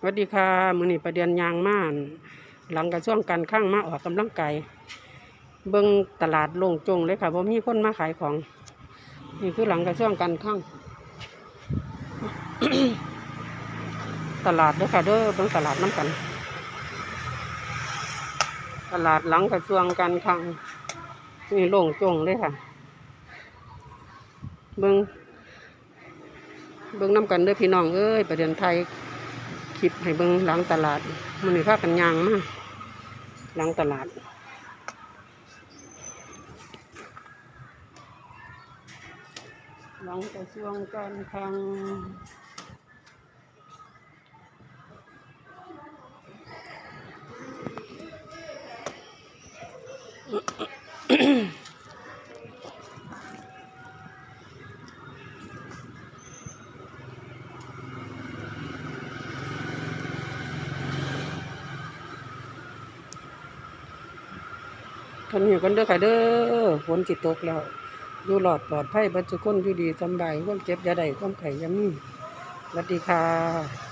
สวัสดีค่ะมือนี้ประเดียนยางม่าน หลังกระช่วงการข้างมาออกกำลังกายเบิ้งตลาดโล่งจงเลยค่ะเพราะมีคนมาขายของ นี่คือหลังกระช่วงการข้างตลาดเด้อค่ะเด้อเบิ้งตลาดน้ำกัน ตลาดหลังกระทรวงการคลังนี่โล่งจงเลยค่ะ เบิ้งเบิ้งน้ำกันเด้อพี่น้องเอ้ยประเด็นไทย คลิปให้เบิ่งหลังตลาดมันนี่พกันยางมาหลังตลาด หลังกระทรวงการคลังทำอยู่กันเด้อค่ะเด้อฝนจิตตกแล้วอยู่หลอดปลอดภัยบรรจุคนอยู่ดีสบายความเจ็บยาใดความไข่อยามีสวัสดีค่ะ